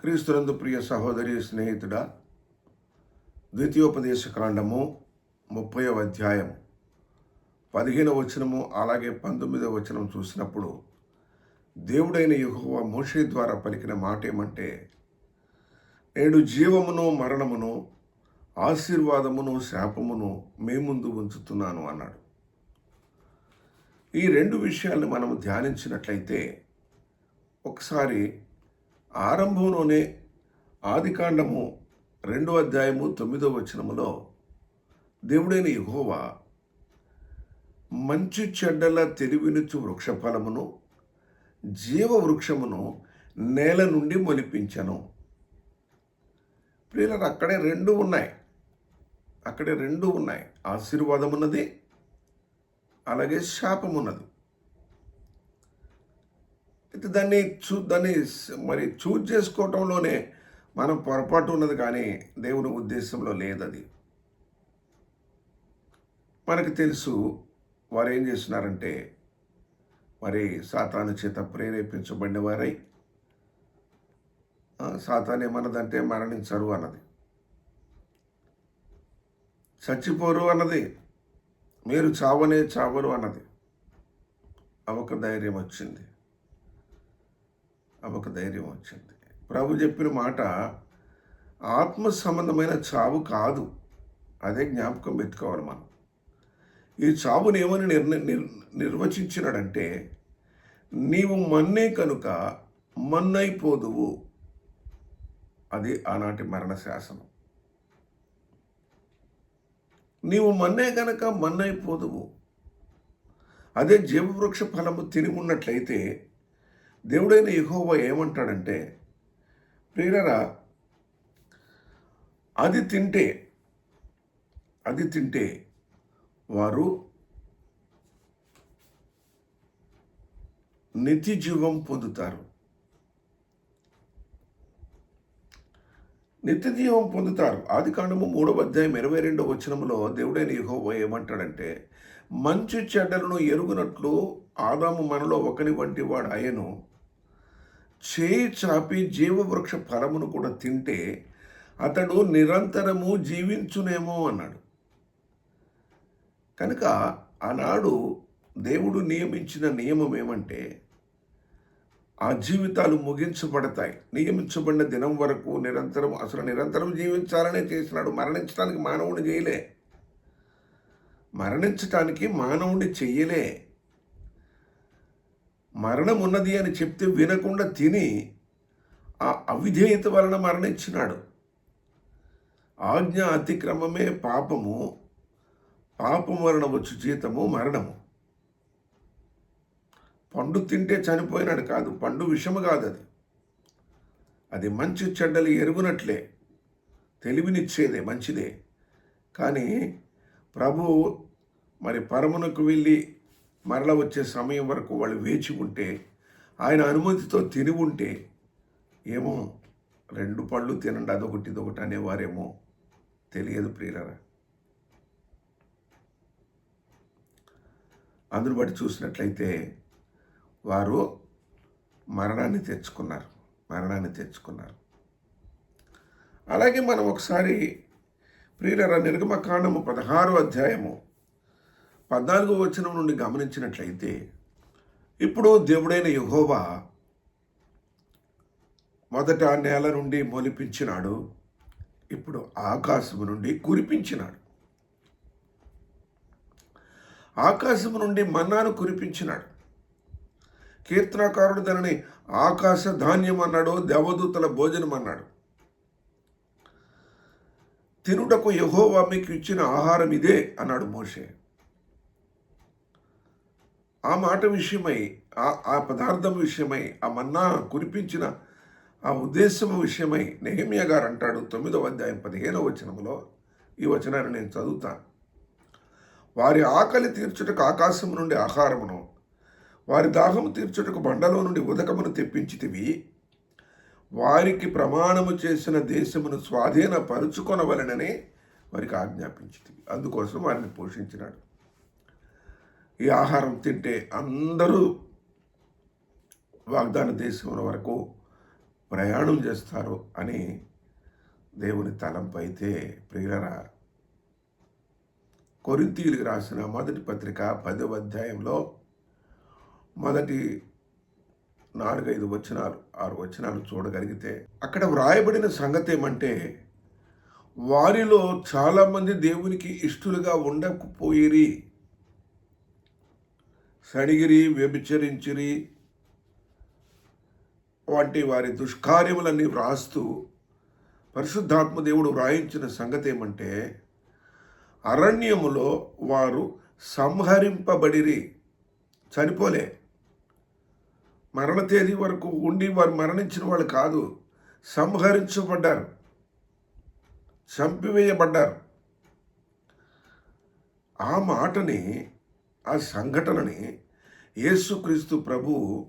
క్రీస్తునందు ప్రియ సహోదరి స్నేహితుడా ద్వితీయోపదేశ కాండము ముప్పై అధ్యాయం పదిహేనవ వచనము అలాగే పంతొమ్మిదవ వచనం చూసినప్పుడు దేవుడైన యెహోవా మోషే ద్వారా పలికిన మాట ఏమంటే నేడు జీవమును మరణమును ఆశీర్వాదమును శాపమును మీ ముందు ఉంచుతున్నాను అన్నాడు. ఈ రెండు విషయాలను మనం ధ్యానించినట్లయితే ఒకసారి ఆరంభంలోనే ఆదికాండము రెండో అధ్యాయము తొమ్మిదో వచనములో దేవుడైన యహోవా మంచి చెడ్డల తెలివినుచు వృక్షఫలమును జీవ వృక్షమును నేల నుండి మొలిపించను. ప్రియులకు అక్కడే రెండు ఉన్నాయి. అక్కడే రెండు ఉన్నాయి. ఆశీర్వాదం ఉన్నది అలాగే శాపం ఉన్నది అయితే దాన్ని చూ దాన్ని మరి చూజ్ చేసుకోవటంలోనే మనం పొరపాటు ఉన్నది కానీ దేవుని ఉద్దేశంలో లేదది. మనకు తెలుసు వారు ఏం చేస్తున్నారంటే మరి సాతాను చేత ప్రేరేపించబడిన వారై సాతాన్ ఏమన్నదంటే మరణించరు అన్నది. చచ్చిపోరు అన్నది. మీరు చావనే చావరు అన్నది. అవక ధైర్యం వచ్చింది. ఆమెకు ధైర్యం వచ్చింది. ప్రభు చెప్పిన మాట ఆత్మ సంబంధమైన చావు కాదు. అదే జ్ఞాపకం పెట్టుకోవాలి మనం. ఈ చావుని ఏమని నిర్ణ నిర్ నిర్వచించినాడంటే నీవు మన్నే కనుక మన్నైపోదువు. అది ఆనాటి మరణ శాసనం నీవు మన్నే గనక మన్నైపోదువు. అదే జీవవృక్ష ఫలము తిని ఉన్నట్లయితే దేవుడైన యెహోవా ఏమంటాడంటే ప్రియులరా అది తింటే అది తింటే వారు నిత్య జీవం పొందుతారు. నిత్య జీవం పొందుతారు. ఆది కాండము మూడవ అధ్యాయం ఇరవై రెండవ వచనంలో దేవుడైన యెహోవా ఏమంటాడంటే మంచి చెడ్డలను ఎరుగునట్లు ఆదాము మనలో ఒకని వంటి వాడు అయ్యను. చేయి చాపి జీవవృక్ష ఫలమును కూడా తింటే అతడు నిరంతరము జీవించునేమో అన్నాడు. కనుక ఆనాడు దేవుడు నియమించిన నియమం ఏమంటే ఆ జీవితాలు ముగించబడతాయి. నియమించబడిన దినం వరకు నిరంతరం అసలు నిరంతరం జీవించాలనే చేసినాడు. మరణించడానికి మానవుని చేయలే. మరణించటానికి మానవుడిని చెయ్యలే. మరణం ఉన్నది అని చెప్తే వినకుండా తిని ఆ అవిధేయత వలన మరణించినాడు. ఆజ్ఞ అతిక్రమమే పాపము పాపం వలన వచ్చు జీతము మరణము. పండు తింటే చనిపోయినాడు కాదు పండు విషము కాదు అది అది మంచి చెడ్డలు ఎరుగునట్లే తెలివినిచ్చేదే మంచిదే. కానీ ప్రభు మరి పరమునకు వెళ్ళి మరల వచ్చే సమయం వరకు వాళ్ళు వేచి ఉంటే ఆయన అనుమతితో తిని ఉంటే ఏమో రెండు పళ్ళు తినండి అదొకటి ఇదొకటి అనేవారేమో తెలియదు ప్రియులరా. అందును బట్టి చూసినట్లయితే వారు మరణాన్ని తెచ్చుకున్నారు మరణాన్ని తెచ్చుకున్నారు. అలాగే మనం ఒకసారి ప్రియులర నిర్గమకాండము పదహారు అధ్యాయము పద్నాలుగు వచనం నుండి గమనించినట్లయితే ఇప్పుడు దేవుడైన యహోవా మొదట నేల నుండి మొలిపించినాడు ఇప్పుడు ఆకాశము నుండి కురిపించినాడు. ఆకాశము నుండి మన్నాను కురిపించినాడు. కీర్తనాకారుడు దానిని ఆకాశ ధాన్యం అన్నాడు దేవదూతల భోజనం అన్నాడు. తినుటకు యహోవా మీకు ఇచ్చిన ఆహారం ఇదే అన్నాడు మోషే. ఆ మాట విషయమై ఆ పదార్థం విషయమై ఆ మన్నా కురిపించిన ఆ ఉద్దేశం విషయమై నెహమియా గారు అంటాడు తొమ్మిదవ అధ్యాయం పదిహేనవ వచనములో. ఈ వచనాన్ని నేను చదువుతాను వారి ఆకలి తీర్చుటకు ఆకాశము నుండి ఆహారమును వారి దాహము తీర్చుటకు బండలో నుండి ఉదకమును తెప్పించితివి. వారికి ప్రమాణము చేసిన దేశమును స్వాధీనపరుచుకొనవలనని వారికి ఆజ్ఞాపించితివి. అందుకోసం వారిని పోషించినాడు. ఈ ఆహారం తింటే అందరూ వాగ్దాన దేశం వరకు ప్రయాణం చేస్తారు అని దేవుని తలంపు అయితే ప్రియులరా కొరింతీయులకు రాసిన మొదటి పత్రిక పదవ అధ్యాయంలో మొదటి నాలుగైదు వచనాలు ఆరు వచనాలు చూడగలిగితే అక్కడ వ్రాయబడిన సంగతి ఏమంటే వారిలో చాలామంది దేవునికి ఇష్టలుగా ఉండకపోయిరి. సడిగిరి వ్యభిచరించిరి వంటి వారి దుష్కార్యములన్నీ వ్రాస్తూ పరిశుద్ధాత్మ దేవుడు వ్రాయించిన సంగతి ఏమంటే అరణ్యములో వారు సంహరింపబడిరి. చనిపోలే మరణ తేదీ వరకు ఉండి వారు మరణించిన వాళ్ళు కాదు సంహరించబడ్డారు. చంపివేయబడ్డారు. ఆ మాటని ఆ సంఘటనని యేసుక్రీస్తు ప్రభు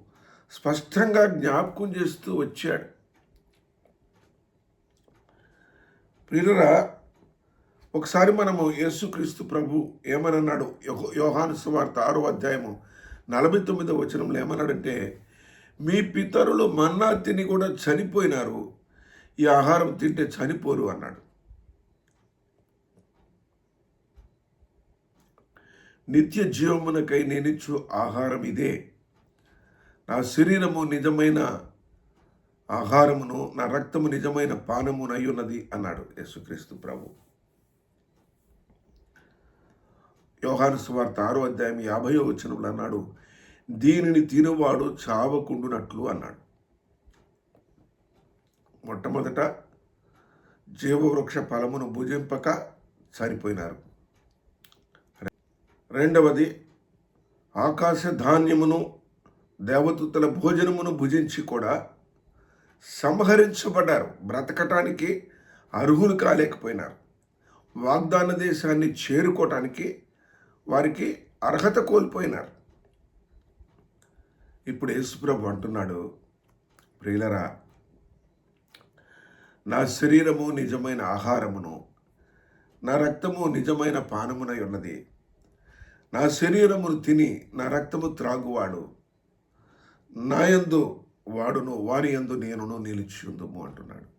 స్పష్టంగా జ్ఞాపకం చేస్తూ వచ్చాడు. ప్రియులరా ఒకసారి మనము యేసుక్రీస్తు ప్రభు ఏమనన్నాడు? యోహాను సువార్త ఆరో అధ్యాయము నలభై తొమ్మిదో వచనంలో ఏమన్నాడంటే మీ పితరులు మన్నా తిని కూడా చనిపోయినారు. ఈ ఆహారం తింటే చనిపోరు అన్నాడు. నిత్య జీవమునకై నేనిచ్చు ఆహారం ఇదే. నా శరీరము నిజమైన ఆహారమును నా రక్తము నిజమైన పానమునై ఉన్నది అన్నాడు యేసుక్రీస్తు ప్రభు. యోహాను సువార్త ఆరో అధ్యాయం యాభయో వచనంలో అన్నాడు దీనిని తినువాడు చావకుండునట్లు అన్నాడు. మొట్టమొదట జీవవృక్ష ఫలమును భుజింపక చనిపోయినారు రెండవది ఆకాశ ధాన్యమును దేవదూతల భోజనమును భుజించి కూడా సంహరించబడ్డారు. బ్రతకటానికి అర్హులు కాలేకపోయినారు. వాగ్దాన దేశాన్ని చేరుకోవటానికి వారికి అర్హత కోల్పోయినారు. ఇప్పుడు యేసుప్రభు అంటున్నాడు ప్రియులరా నా శరీరము నిజమైన ఆహారమును నా రక్తము నిజమైన పానమునై ఉన్నది. నా శరీరమును తిని నా రక్తము త్రాగువాడు. నాయందు వాడును వారి యందు నేనును నిలిచియుందుము అంటున్నాడు.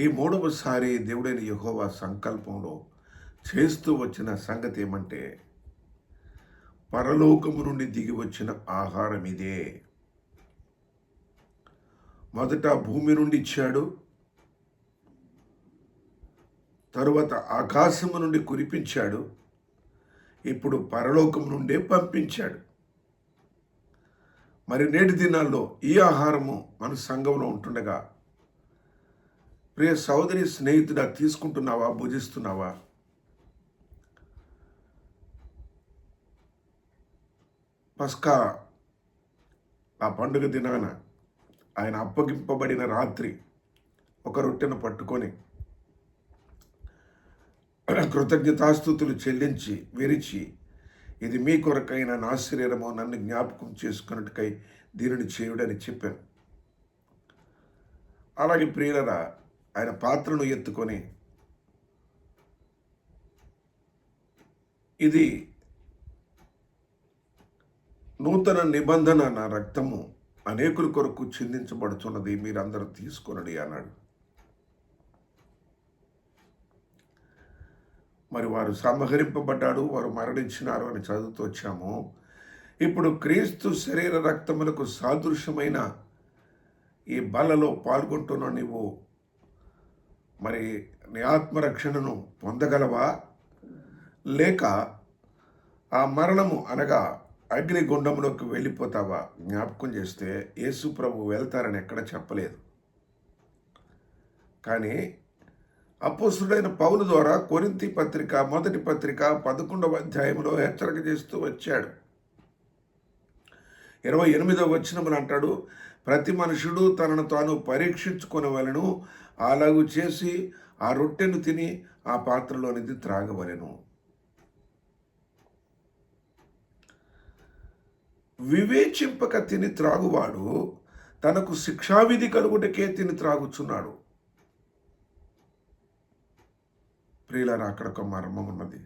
ఈ మూడవసారి దేవుడైన యహోవా సంకల్పంలో చేస్తూ వచ్చిన సంగతి ఏమంటే పరలోకము నుండి దిగి వచ్చిన ఆహారం ఇదే. మొదట భూమి నుండి ఇచ్చాడు తరువాత ఆకాశము నుండి కురిపించాడు. ఇప్పుడు పరలోకం నుండే పంపించాడు. మరి నేటి దినాల్లో ఈ ఆహారము మన సంఘంలో ఉంటుండగా ప్రియ సోదరి స్నేహితుడా తీసుకుంటున్నావా భుజిస్తున్నావా? పస్కా ఆ పండుగ దినాన ఆయన అప్పగింపబడిన రాత్రి ఒక రొట్టెను పట్టుకొని కృతజ్ఞతాస్థుతులు చెల్లించి విరిచి ఇది మీ కొరకైన నా శరీరము నన్ను జ్ఞాపకం చేసుకున్నట్టుకై దీనిని చేయుడని చెప్పాను. అలాగే ప్రియులరా ఆయన పాత్రను ఎత్తుకొని ఇది నూతన నిబంధన నా రక్తము అనేకుల కొరకు చిందించబడుతున్నది మీరందరూ తీసుకొనడి అన్నాడు. మరి వారు సంహరింపబడ్డాడు వారు మరణించినారు అని చదువుతూ వచ్చాము. ఇప్పుడు క్రీస్తు శరీర రక్తములకు సాదృశ్యమైన ఈ బలలో పాల్గొంటున్న నీవు మరి నీ ఆత్మరక్షణను పొందగలవా? లేక ఆ మరణము అనగా అగ్నిగుండంలోకి వెళ్ళిపోతావా? జ్ఞాపకం చేస్తే యేసు ప్రభు వెళ్తారని ఎక్కడ చెప్పలేదు. కానీ అపోసుడైన పౌలు ద్వారా కొరింతి పత్రిక మొదటి పత్రిక పదకొండవ అధ్యాయంలో హెచ్చరిక చేస్తూ వచ్చాడు. ఇరవై ఎనిమిదవ వచనములు అంటాడు ప్రతి మనుషుడు తనను తాను పరీక్షించుకొనవలను అలాగు చేసి ఆ రొట్టెను తిని ఆ పాత్రలోనిది త్రాగవలెను. వివేచింపక తిని త్రాగువాడు తనకు శిక్షావిధి కలుగుటకే తిని త్రాగుచున్నాడు. ప్రియులారా అక్కడ ఒక మర్మం ఉన్నది.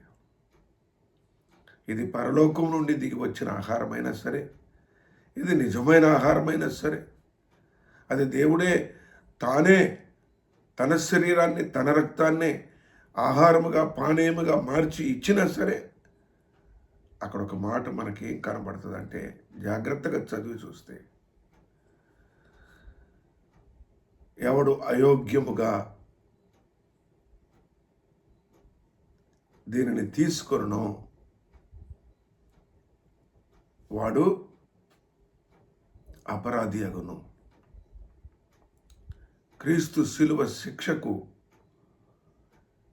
ఇది పరలోకం నుండి దిగి వచ్చిన ఆహారమైనా సరే ఇది నిజమైన ఆహారమైనా సరే అది దేవుడే తానే తన శరీరాన్ని తన రక్తాన్నే ఆహారముగా పానీయముగా మార్చి ఇచ్చినా సరే అక్కడ ఒక మాట మనకి ఏం కనబడుతుందంటే జాగ్రత్తగా చదివి చూస్తే ఎవడు అయోగ్యముగా దీనిని తీసుకొను వాడు అపరాధి అగును క్రీస్తు శిలువ శిక్షకు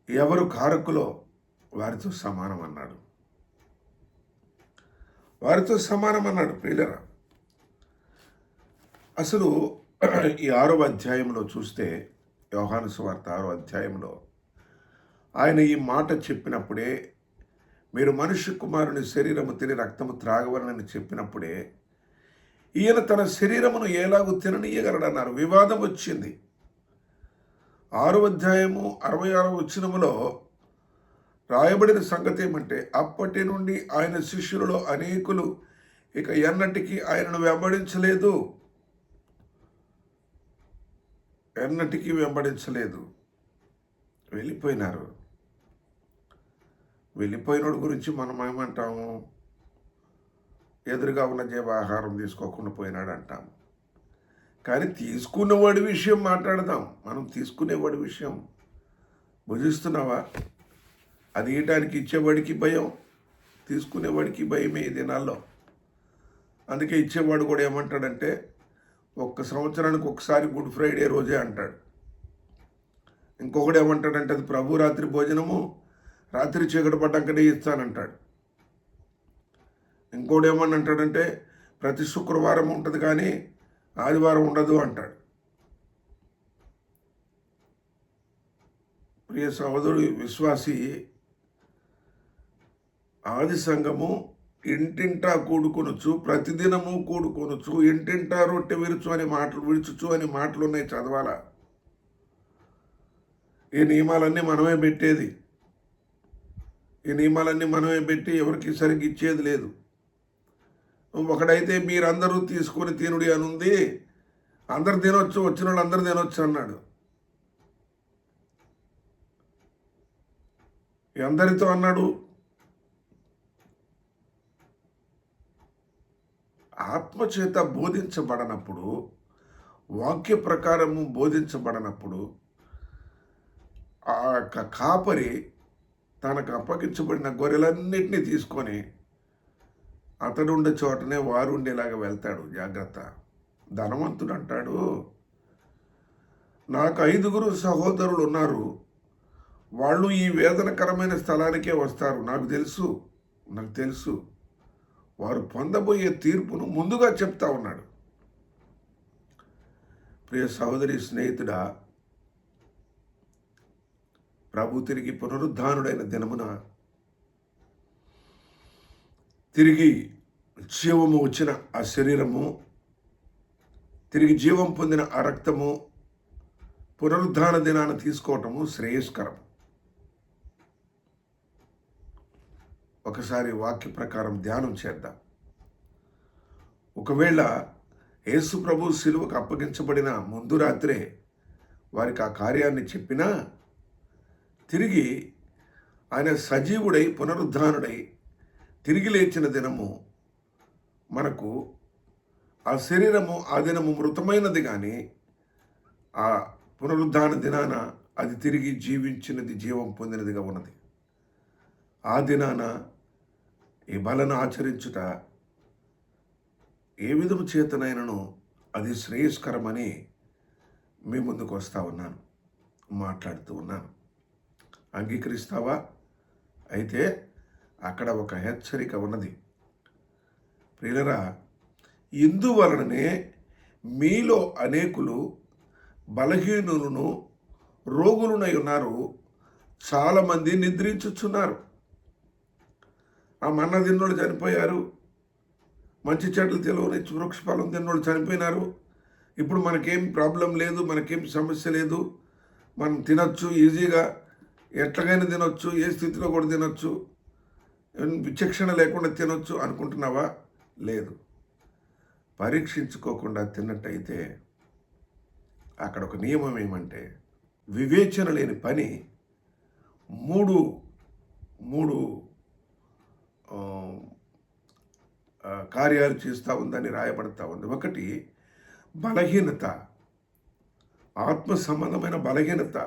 ఎవరు కారకులో వారితో సమానం అన్నాడు వారితో సమానం అన్నాడు ప్రియులరా. అసలు ఈ ఆరో అధ్యాయంలో చూస్తే యోహాను సువార్త ఆరో అధ్యాయంలో ఆయన ఈ మాట చెప్పినప్పుడే మీరు మనుష్య కుమారుని శరీరము తిని రక్తము త్రాగవలనని చెప్పినప్పుడే ఈయన తన శరీరమును ఎలాగూ తిననీయగలడన్నారు. వివాదం వచ్చింది. ఆరు అధ్యాయము అరవై ఆరు వచ్చినములో రాయబడిన సంగతి ఏమంటే అప్పటి నుండి ఆయన శిష్యులలో అనేకులు ఇక ఎన్నటికీ ఆయనను వెంబడించలేదు. ఎన్నటికీ వెంబడించలేదు. వెళ్ళిపోయినారు. వెళ్ళిపోయినోడు గురించి మనం ఏమంటాము? ఎదురుగా ఉన్న జీవాహారం తీసుకోకుండా పోయినాడు అంటాము కానీ తీసుకున్నవాడి విషయం మాట్లాడదాం. మనం తీసుకునేవాడి విషయం. భుజిస్తున్నావా? అది ఇయటానికి ఇచ్చేవాడికి భయం. తీసుకునేవాడికి భయమే ఈ దినాల్లో. అందుకే ఇచ్చేవాడు కూడా ఏమంటాడంటే ఒక్క సంవత్సరానికి ఒకసారి గుడ్ ఫ్రైడే రోజే అంటాడు. ఇంకొకడు ఏమంటాడంటే అది ప్రభు రాత్రి భోజనము రాత్రి చీకటి పడ్డాకనే ఇస్తానంటాడు. ఇంకోటి ఏమని అంటాడంటే ప్రతి శుక్రవారం ఉంటుంది కానీ ఆదివారం ఉండదు అంటాడు. ప్రియ సహోదరు విశ్వాసి ఆది సంఘము ఇంటింటా కూడుకొనొచ్చు ప్రతిదినము కూడుకొనొచ్చు ఇంటింటా రొట్టె విరుచు అని మాటలు విరుచుచు అని మాటలు ఉన్నాయి చదవాలా? ఈ నియమాలన్నీ మనమే పెట్టేది. ఈ నియమాలన్నీ మనమే పెట్టి ఎవరికి సరిగ్గా ఇచ్చేది లేదు. ఒకడైతే మీరందరూ తీసుకొని తినుడి అని ఉంది అందరు తినొచ్చు వచ్చిన వాళ్ళు అందరు తినొచ్చు అన్నాడు. ఎందరితో అన్నాడు ఆత్మచేత బోధించబడనప్పుడు వాక్య ప్రకారము బోధించబడనప్పుడు ఆ యొక్క కాపరి తనకు అప్పగించబడిన గొర్రెలన్నింటినీ తీసుకొని అతడు ఉండే చోటనే వారు ఉండేలాగా వెళ్తాడు. జాగ్రత్త. ధనవంతుడు అంటాడు నాకు ఐదుగురు సహోదరులు ఉన్నారు. వాళ్ళు ఈ వేదనకరమైన స్థలానికే వస్తారు. నాకు తెలుసు. నాకు తెలుసు. వారు పొందబోయే తీర్పును ముందుగా చెప్తా ఉన్నాడు. ప్రియ సహోదరి స్నేహితుడా ప్రభు తిరిగి పునరుద్ధానుడైన దినమున తిరిగి జీవము వచ్చిన ఆ శరీరము తిరిగి జీవం పొందిన ఆ రక్తము పునరుద్ధాన దినాన్ని తీసుకోవటము శ్రేయస్కరం ఒకసారి వాక్య ప్రకారం ధ్యానం చేద్దాం. ఒకవేళ యేసు ప్రభు శిలువకు అప్పగించబడిన ముందు రాత్రే వారికి ఆ కార్యాన్ని చెప్పినా తిరిగి ఆయన సజీవుడై పునరుద్ధానుడై తిరిగి లేచిన దినము మనకు ఆ శరీరము ఆ దినము మృతమైనది కానీ ఆ పునరుద్ధాన దినాన అది తిరిగి జీవించినది జీవం పొందినదిగా ఉన్నది. ఆ దినాన ఈ బలను ఆచరించుట ఏ విధము చేతనైనను అది శ్రేయస్కరమని మీ ముందుకు వస్తా ఉన్నాను మాట్లాడుతూ ఉన్నాను. అంగీకరిస్తావా? అయితే అక్కడ ఒక హెచ్చరిక ఉన్నది. ప్రియులరా ఇందువలననే మీలో అనేకులు బలహీనులను రోగులునై ఉన్నారు. చాలామంది నిద్రించుచున్నారు. ఆ మన్న తిన్నోళ్ళు చనిపోయారు. మంచి చెట్లు తెలవని వృక్షఫలం తిన్నోళ్ళు చనిపోయినారు. ఇప్పుడు మనకేం ప్రాబ్లం లేదు మనకేం సమస్య లేదు. మనం తినొచ్చు ఈజీగా ఎట్లాగైనా తినొచ్చు ఏ స్థితిలో కూడా తినొచ్చు విచక్షణ లేకుండా తినొచ్చు అనుకుంటున్నావా? లేదు. పరీక్షించుకోకుండా తిన్నట్టయితే అక్కడ ఒక నియమం ఏమంటే వివేచన లేని పని మూడు మూడు కార్యాలు చేస్తూ ఉందని రాయబడతా ఉంది. ఒకటి బలహీనత ఆత్మ సంబంధమైన బలహీనత.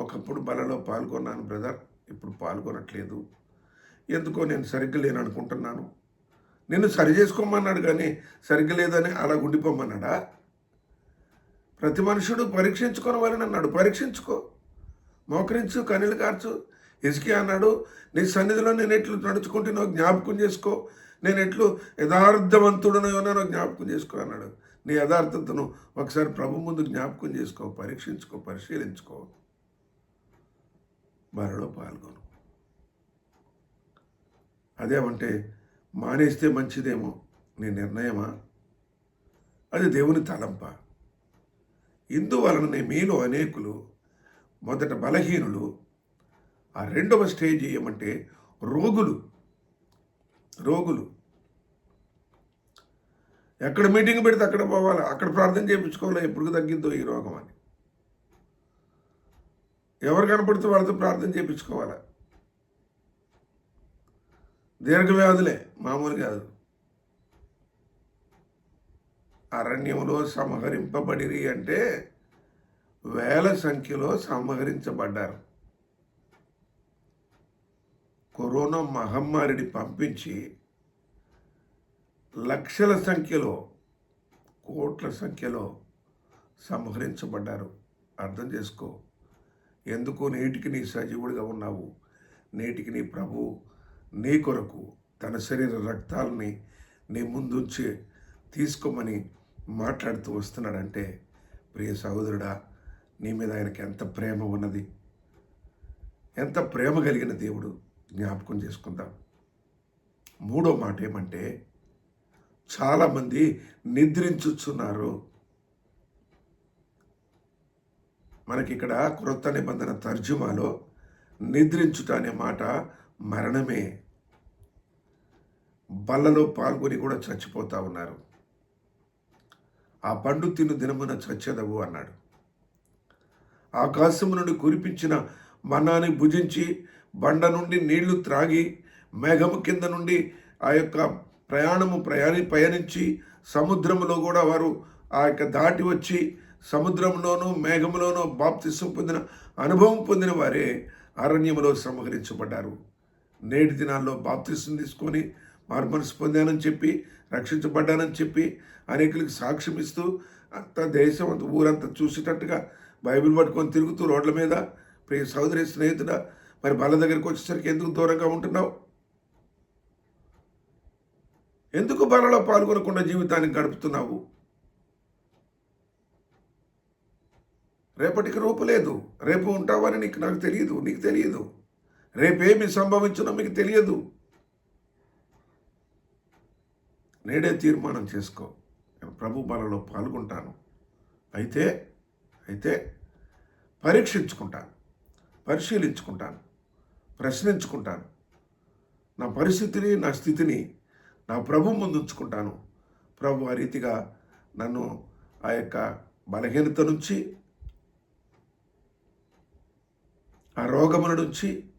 ఒకప్పుడు బలలో పాల్గొన్నాను బ్రదర్. ఇప్పుడు పాల్గొనట్లేదు. ఎందుకో నేను సరిగ్గా లేను అనుకుంటున్నాను నిన్ను సరి చేసుకోమన్నాడు కానీ సరిగ్గా లేదని అలా గుండిపోమన్నాడా ప్రతి మనుషుడు పరీక్షించుకోవాలని అన్నాడు. పరీక్షించుకో. మోకరించు కనీలు కార్చు. ఇసుకే అన్నాడు నీ సన్నిధిలో నేను ఎట్లు నడుచుకుంటున్నావు జ్ఞాపకం చేసుకో. నేను ఎట్లు యథార్థవంతుడనో జ్ఞాపకం చేసుకో అన్నాడు. నీ యథార్థతను ఒకసారి ప్రభు ముందు జ్ఞాపకం చేసుకో పరీక్షించుకో పరిశీలించుకో. బరిలో పాల్గొను. అదేమంటే మానేస్తే మంచిదేమో నీ నిర్ణయమా? అది దేవుని తలంప. ఇందువలననే మీలో అనేకులు మొదట బలహీనులు ఆ రెండవ స్టేజ్ ఏమంటే రోగులు. రోగులు. ఎక్కడ మీటింగ్ పెడితే అక్కడ పోవాలి? అక్కడ ప్రార్థన చేయించుకోవాలి? ఎప్పుడు తగ్గిద్దో ఈ రోగం అని. ఎవరు కనపడితే వాళ్ళతో ప్రార్థన చేయించుకోవాలి? దీర్ఘవ్యాధులే మామూలు కాదు. అరణ్యంలో సంహరింపబడిరి అంటే వేల సంఖ్యలో సంహరించబడ్డారు. కరోనా మహమ్మారిని పంపించి లక్షల సంఖ్యలో కోట్ల సంఖ్యలో సంహరించబడ్డారు. అర్థం చేసుకో. ఎందుకు నేటికి నీ సజీవుడిగా ఉన్నావు? నేటికి నీ ప్రభు నీ కొరకు తన శరీర రక్తాలని నీ ముందుంచి తీసుకోమని మాట్లాడుతూ వస్తున్నాడంటే ప్రియ సహోదరుడా నీ మీద ఆయనకి ఎంత ప్రేమ ఉన్నది? ఎంత ప్రేమ కలిగిన దేవుడు జ్ఞాపకం చేసుకుందాం. మూడో మాట ఏమంటే చాలామంది నిద్రించుచున్నారు. మనకి ఇక్కడ క్రొత్త నిబంధన తర్జుమాలో నిద్రించుట అనే మాట మరణమే. బల్లలో పాల్గొని కూడా చచ్చిపోతా ఉన్నారు. ఆ పండు తిను దినమున చచ్చెదవు అన్నాడు. ఆకాశము నుండి కురిపించిన మన్నాని భుజించి బండ నుండి నీళ్ళు త్రాగి మేఘము కింద నుండి ఆ యొక్క ప్రయాణము ప్రయాణి పయనించి సముద్రములో కూడా వారు ఆ యొక్క దాటి వచ్చి సముద్రంలోనూ మేఘంలోనూ బాప్తిసం పొందిన అనుభవం పొందిన వారే అరణ్యంలో సంహరించబడ్డారు. నేటి దినాల్లో బాప్తిసం తీసుకొని మార్మనసు పొందానని చెప్పి రక్షించబడ్డానని చెప్పి అనేకులకు సాక్ష్యం ఇస్తూ అంత దేశం అంత ఊరంతా చూసేటట్టుగా బైబిల్ పట్టుకొని తిరుగుతూ రోడ్ల మీద ప్రియ సహోదరి స్నేహితుడా మరి బల దగ్గరికి వచ్చేసరికి ఎందుకు దూరంగా ఉంటున్నావు? ఎందుకు బలలో పాల్గొనకుండా జీవితాన్ని గడుపుతున్నావు? రేపటికి రూపు లేదు. రేపు ఉంటావని నీకు నాకు తెలియదు. నీకు తెలియదు. రేపేమి సంభవించునో మీకు తెలియదు. నేడే తీర్మానం చేసుకో. నేను ప్రభు బలలో పాల్గొంటాను. అయితే అయితే పరీక్షించుకుంటాను. పరిశీలించుకుంటాను. ప్రశ్నించుకుంటాను. నా పరిస్థితిని నా స్థితిని నా ప్రభు ముందుంచుకుంటాను. ప్రభు ఆ రీతిగా నన్ను ఆ యొక్క బలహీనత నుంచి ఆ రోగముల నుంచి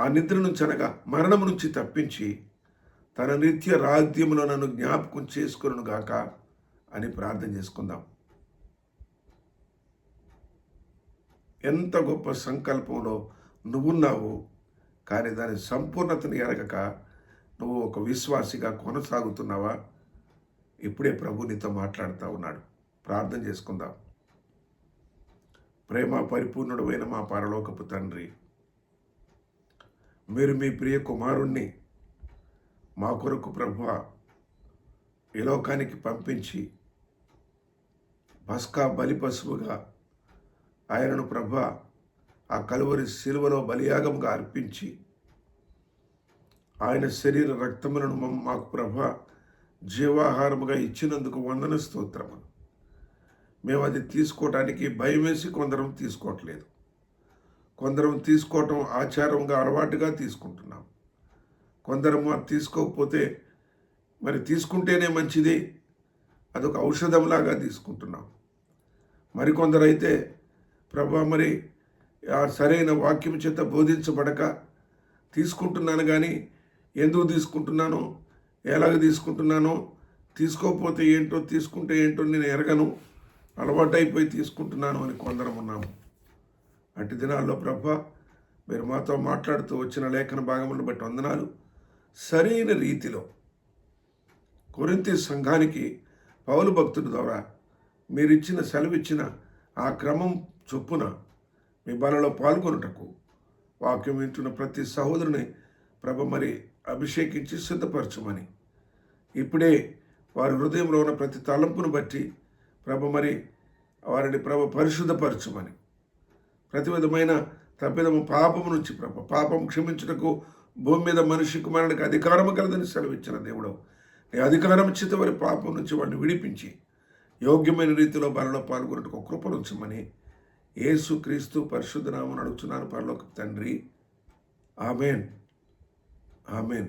ఆ నిద్ర నుంచి అనగా మరణము నుంచి తప్పించి తన నిత్య రాజ్యంలో నన్ను జ్ఞాపకం చేసుకును గాక అని ప్రార్థన చేసుకుందాం. ఎంత గొప్ప సంకల్పంలో నువ్వున్నావు కానీ దాని సంపూర్ణతను ఎరగక నువ్వు ఒక విశ్వాసిగా కొనసాగుతున్నావా? ఇప్పుడే ప్రభు నీతో మాట్లాడుతూ ఉన్నాడు. ప్రార్థన చేసుకుందాం. ప్రేమ పరిపూర్ణుడు అయిన మా పరలోకపు తండ్రి. మీరు మీ ప్రియ కుమారుణ్ణి మా కొరకు ప్రభు ఈ లోకానికి పంపించి బస్కా బలి పశువుగా ఆయనను ప్రభ ఆ కలువరి శిలువలో బలియాగముగా అర్పించి ఆయన శరీర రక్తములను మాకు ప్రభ జీవాహారముగా ఇచ్చినందుకు వందన స్తోత్రము. మేము అది తీసుకోవటానికి భయం వేసి కొందరం తీసుకోవట్లేదు. కొందరం తీసుకోవటం ఆచారంగా అలవాటుగా తీసుకుంటున్నాం. కొందరం అది తీసుకోకపోతే మరి తీసుకుంటేనే మంచిది. అదొక ఔషధంలాగా తీసుకుంటున్నాం. మరికొందరైతే ప్రభా మరి ఆ సరైన వాక్యం చేత బోధించబడక తీసుకుంటున్నాను కానీ ఎందుకు తీసుకుంటున్నాను? ఎలాగ తీసుకుంటున్నానో? తీసుకోకపోతే ఏంటో తీసుకుంటే ఏంటో నేను ఎరగను. అలవాటైపోయి తీసుకుంటున్నాను అని కొందరం ఉన్నాము. అట్టి దినాల్లో ప్రభ మీరు మాతో మాట్లాడుతూ వచ్చిన లేఖన భాగములను బట్టి వందనాలు. సరైన రీతిలో కొరింతి సంఘానికి పౌలు భక్తుడి ద్వారా మీరిచ్చిన సెలవిచ్చిన ఆ క్రమం చొప్పున మీ బలలో పాల్గొనుటకు వాక్యం వింటున్న ప్రతి సహోదరుని ప్రభ మరి అభిషేకించి సిద్ధపరచమని. ఇప్పుడే వారి హృదయంలో ఉన్న ప్రతి తలంపును బట్టి ప్రభ మరి వారిని ప్రభ పరిశుద్ధపరచమని. ప్రతి విధమైన తప్పిదము పాపము నుంచి ప్రభ పాపం క్షమించుటకు భూమి మీద మనిషి కుమారుడికి అధికారము కలదని సెలవిచ్చిన దేవుడు. నీ అధికారం చేత వారి పాపం నుంచి వాడిని విడిపించి యోగ్యమైన రీతిలో బలలో పాల్గొనటకు కృపనుంచమని యేసు క్రీస్తు పరిశుద్ధనామని అడుగుతున్నాను పరలోక తండ్రి. ఆమెన్. ఆమెన్.